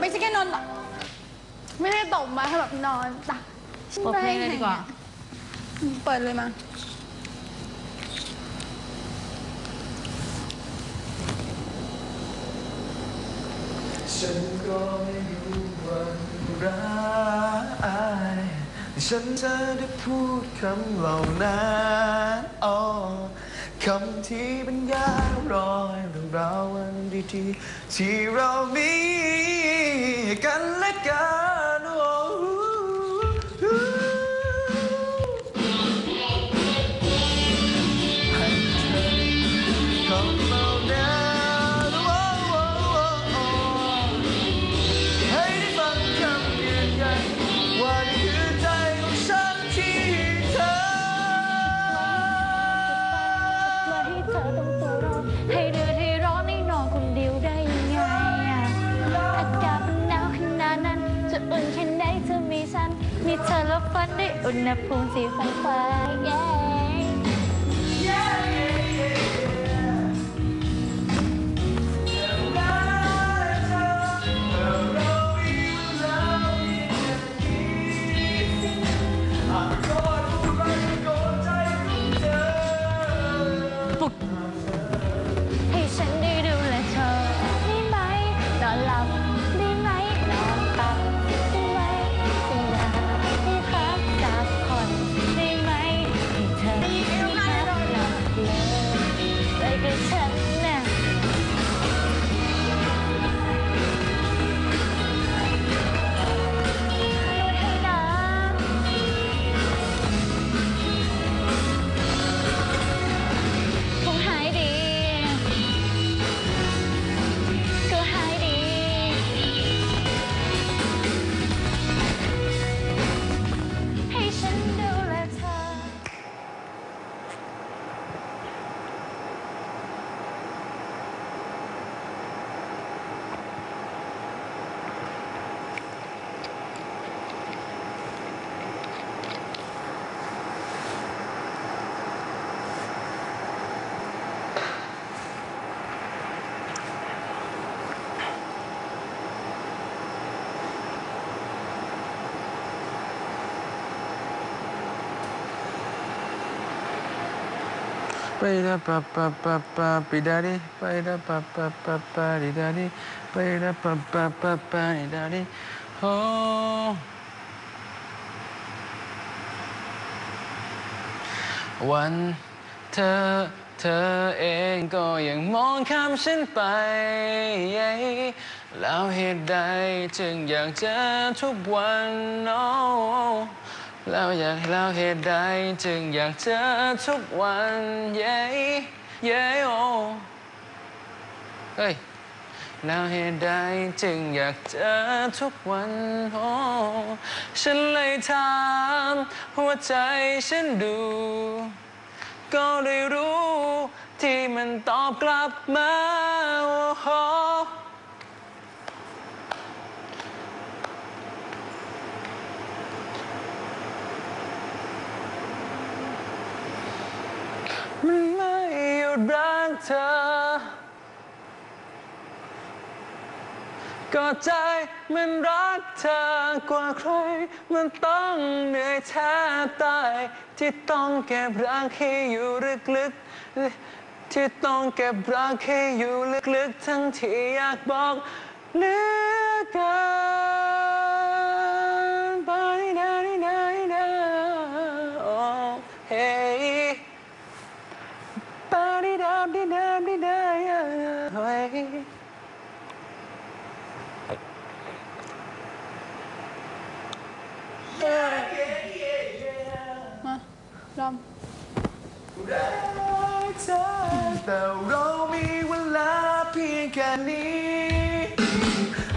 ไม่ใช่แค่นอนหลับไม่ได้ตบมาให้แบบนอนตักเปิดเพลงเลยดีกว่า เปิดเลยมาฉันก็ไม่รู้ว่ารักฉันเธอได้พูดคำเหล่านั้นอ๋อคำที่บรรยายร้อยเรื่องราววันดีๆที่เรามี กันและกัน ฝันได้อุณหภูมิสีฟ้าฟ้าเย้ ไปละปะปะปะปะปิดาดิไปละปะปะปะปะดิดาดิไปละปะปะปะปะดิดาดิโฮวันเธอเธอเองก็ยังมองข้ามฉันไป แล้วเหตุใดจึงอยากเจอทุกวัน oh. แล้วอยากแล้วเหตุใดจึงอยากเจอทุกวันเย้เย้โอ้เฮ้ยแล้วเหตุใดจึงอยากเจอทุกวันโอ้ฉันเลยถามหัวใจฉันดู ก็ได้รู้ที่มันตอบกลับมาโอ้โหมันไม่หยุดรักเธอ ก็ใจมันรักเธอกว่าใคร มันต้องเหนื่อยแทบตาย ที่ต้องเก็บรักให้อยู่ลึกๆ ที่ต้องเก็บรักให้อยู่ลึกๆ ทั้งที่อยากบอกเหลือเกิน ลองรักเธอแต่เรามีเวลาเพียงแค่นี้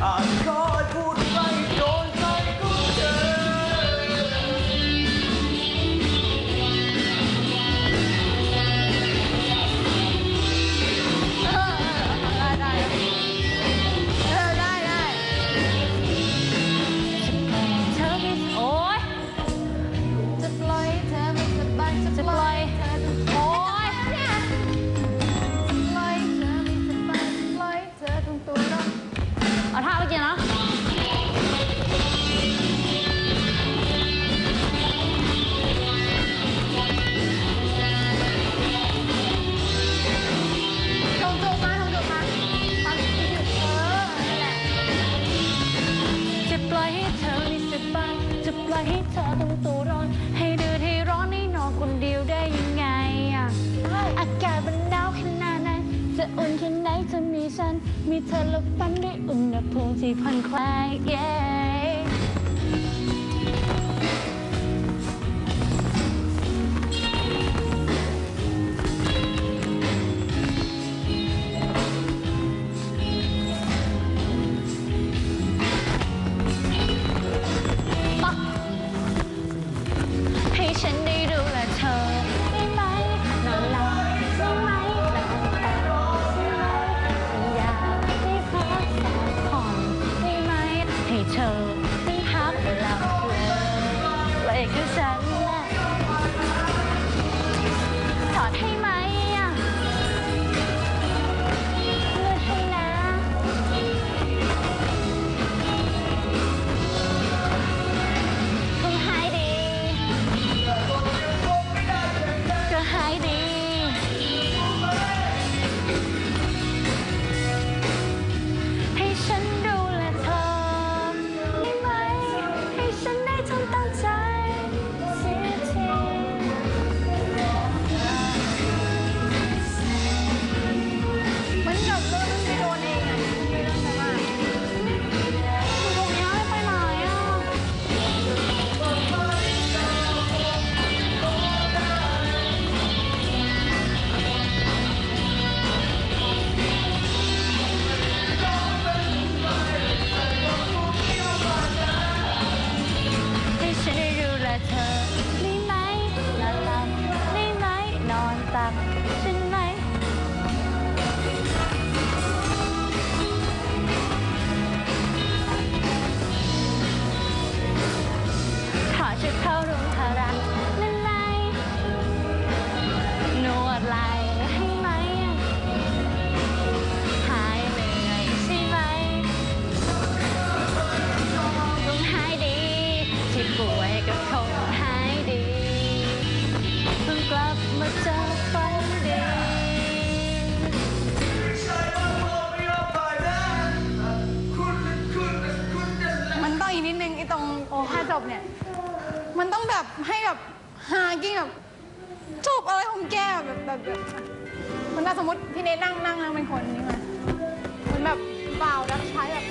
อาจคอ เอาท่าเะกี้เนาะส่งจุกมาส่งจุกมาทำสิออนั่นแหละจะปล่อยให้เธอมีสบายจะปล่อยให้เธอต้องตัวร้อน ให้เดือดให้ร้อนให้นอนคนเดียวได้ยังไงอะอากาศมันหนาวขนาดนั้นจะอุ่นแค่ไหนจะมีฉัน มีเธอล้วฝันด้ ที่ผ่อนคลาย yeah ใขอชุดเข้ารุมพลังนั่นไหมนวดไหลให้ไหม หายเหนื่อยใช่ไหมต้องหายดี ที่ป่วยก็คงหายดีเพิ่งกลับมาเจอฝันดี มันต้องอีกนิดนึงไอ้ตรงโอ้ถ้าจบเนี่ย มันต้องแบบให้แบบฮากิ้งแบบจูบอะไรของแกแบบแบบแบบมันถ้าสมมติพี่เนทนั่งนั่งนั่งเป็นคนนี้มามันแบบเปล่ายแบบ